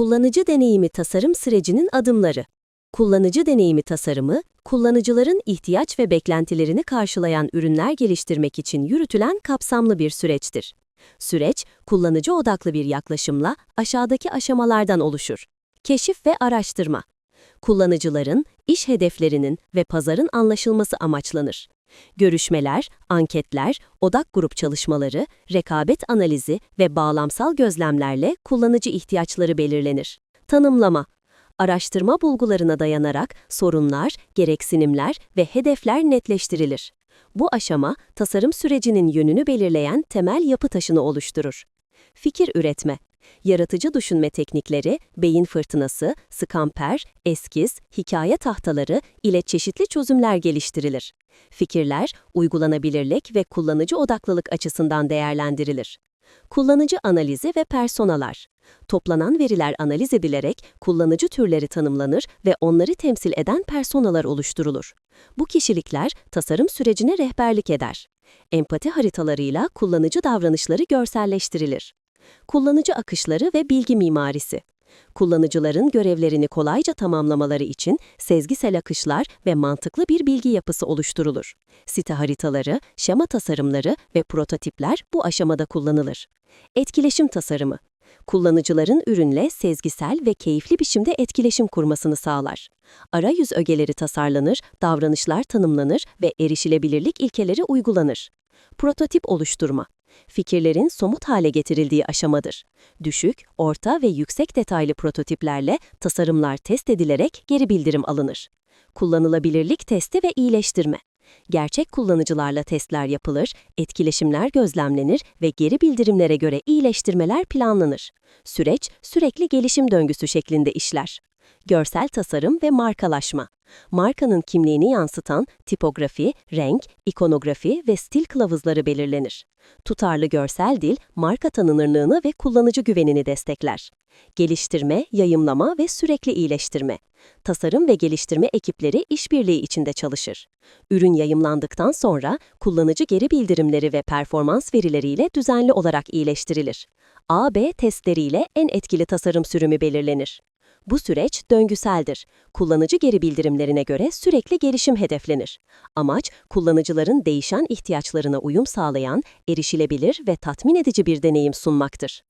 Kullanıcı deneyimi tasarım sürecinin adımları. Kullanıcı deneyimi tasarımı, kullanıcıların ihtiyaç ve beklentilerini karşılayan ürünler geliştirmek için yürütülen kapsamlı bir süreçtir. Süreç, kullanıcı odaklı bir yaklaşımla aşağıdaki aşamalardan oluşur. Keşif ve araştırma. Kullanıcıların, iş hedeflerinin ve pazarın anlaşılması amaçlanır. Görüşmeler, anketler, odak grup çalışmaları, rekabet analizi ve bağlamsal gözlemlerle kullanıcı ihtiyaçları belirlenir. Tanımlama Araştırma bulgularına dayanarak sorunlar, gereksinimler ve hedefler netleştirilir. Bu aşama, tasarım sürecinin yönünü belirleyen temel yapı taşını oluşturur. Fikir üretme Yaratıcı düşünme teknikleri, beyin fırtınası, skamper, eskiz, hikaye tahtaları ile çeşitli çözümler geliştirilir. Fikirler, uygulanabilirlik ve kullanıcı odaklılık açısından değerlendirilir. Kullanıcı analizi ve personalar. Toplanan veriler analiz edilerek kullanıcı türleri tanımlanır ve onları temsil eden personalar oluşturulur. Bu kişilikler tasarım sürecine rehberlik eder. Empati haritalarıyla kullanıcı davranışları görselleştirilir. Kullanıcı akışları ve bilgi mimarisi. Kullanıcıların görevlerini kolayca tamamlamaları için sezgisel akışlar ve mantıklı bir bilgi yapısı oluşturulur. Site haritaları, şema tasarımları ve prototipler bu aşamada kullanılır. Etkileşim tasarımı. Kullanıcıların ürünle sezgisel ve keyifli biçimde etkileşim kurmasını sağlar. Arayüz ögeleri tasarlanır, davranışlar tanımlanır ve erişilebilirlik ilkeleri uygulanır. Prototip oluşturma fikirlerin somut hale getirildiği aşamadır. Düşük, orta ve yüksek detaylı prototiplerle tasarımlar test edilerek geri bildirim alınır. Kullanılabilirlik testi ve iyileştirme. Gerçek kullanıcılarla testler yapılır, etkileşimler gözlemlenir ve geri bildirimlere göre iyileştirmeler planlanır. Süreç sürekli gelişim döngüsü şeklinde işler. Görsel tasarım ve markalaşma. Markanın kimliğini yansıtan tipografi, renk, ikonografi ve stil kılavuzları belirlenir. Tutarlı görsel dil, marka tanınırlığını ve kullanıcı güvenini destekler. Geliştirme, yayımlama ve sürekli iyileştirme. Tasarım ve geliştirme ekipleri işbirliği içinde çalışır. Ürün yayımlandıktan sonra kullanıcı geri bildirimleri ve performans verileriyle düzenli olarak iyileştirilir. A-B testleriyle en etkili tasarım sürümü belirlenir. Bu süreç döngüseldir. Kullanıcı geri bildirimlerine göre sürekli gelişim hedeflenir. Amaç, kullanıcıların değişen ihtiyaçlarına uyum sağlayan, erişilebilir ve tatmin edici bir deneyim sunmaktır.